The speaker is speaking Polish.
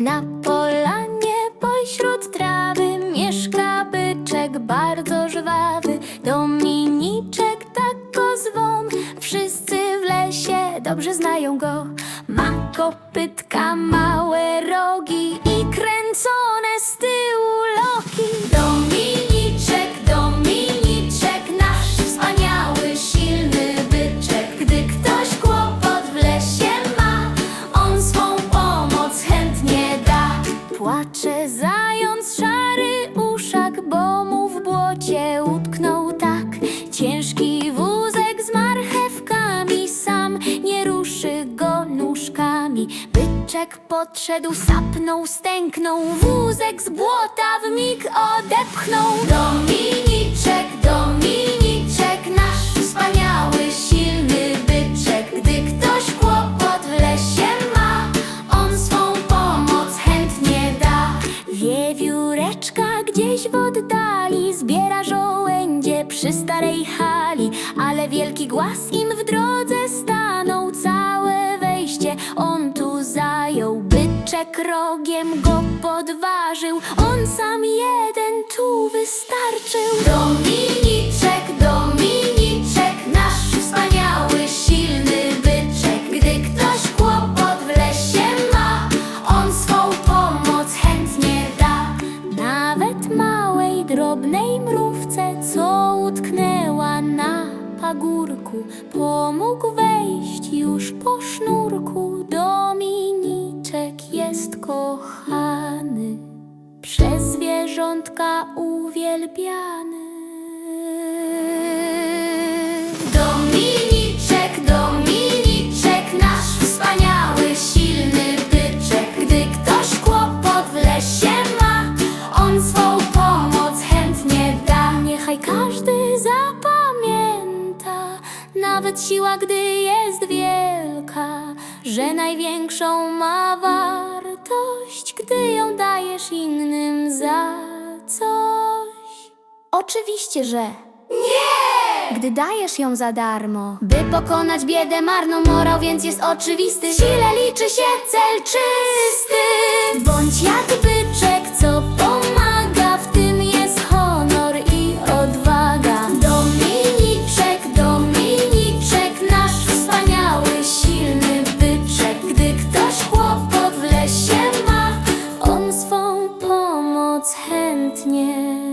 Na polanie pośród trawy mieszka byczek bardzo żwawy. Dominiczek tak go zwą, wszyscy w lesie dobrze znają go. Ma kopytka, małe rogi Byczek podszedł, sapnął, stęknął, wózek z błota w mig odepchnął. Dominiczek, Dominiczek, nasz wspaniały, silny byczek. Gdy ktoś kłopot w lesie ma, on swą pomoc chętnie da. Wiewióreczka gdzieś w oddali zbiera żołędzie przy starej hali, ale wielki głaz im byczek rogiem go podważył, on sam jeden tu wystarczył. Dominiczek, Dominiczek, nasz wspaniały, silny byczek. Gdy ktoś kłopot w lesie ma, on swą pomoc chętnie da. Nawet małej, drobnej mrówce, co utknęła na pagórku, pomógł wejść już po sznurku. Zwierzątka uwielbiany. Dominiczek, Dominiczek, nasz wspaniały, silny byczek. Gdy ktoś kłopot w lesie ma, on swą pomoc chętnie da. Niechaj każdy zapamięta, nawet siła, gdy jest wielka, że największą ma wartość, Oczywiście, że. Nie! Gdy dajesz ją za darmo. By pokonać biedę marną, morał więc jest oczywisty. Sile liczy się cel czysty. Bądź jak byczek, co pomaga, w tym jest honor i odwaga. Dominiczek, Dominiczek, nasz wspaniały, silny byczek. Gdy ktoś kłopot w lesie ma, on swą pomoc chętnie.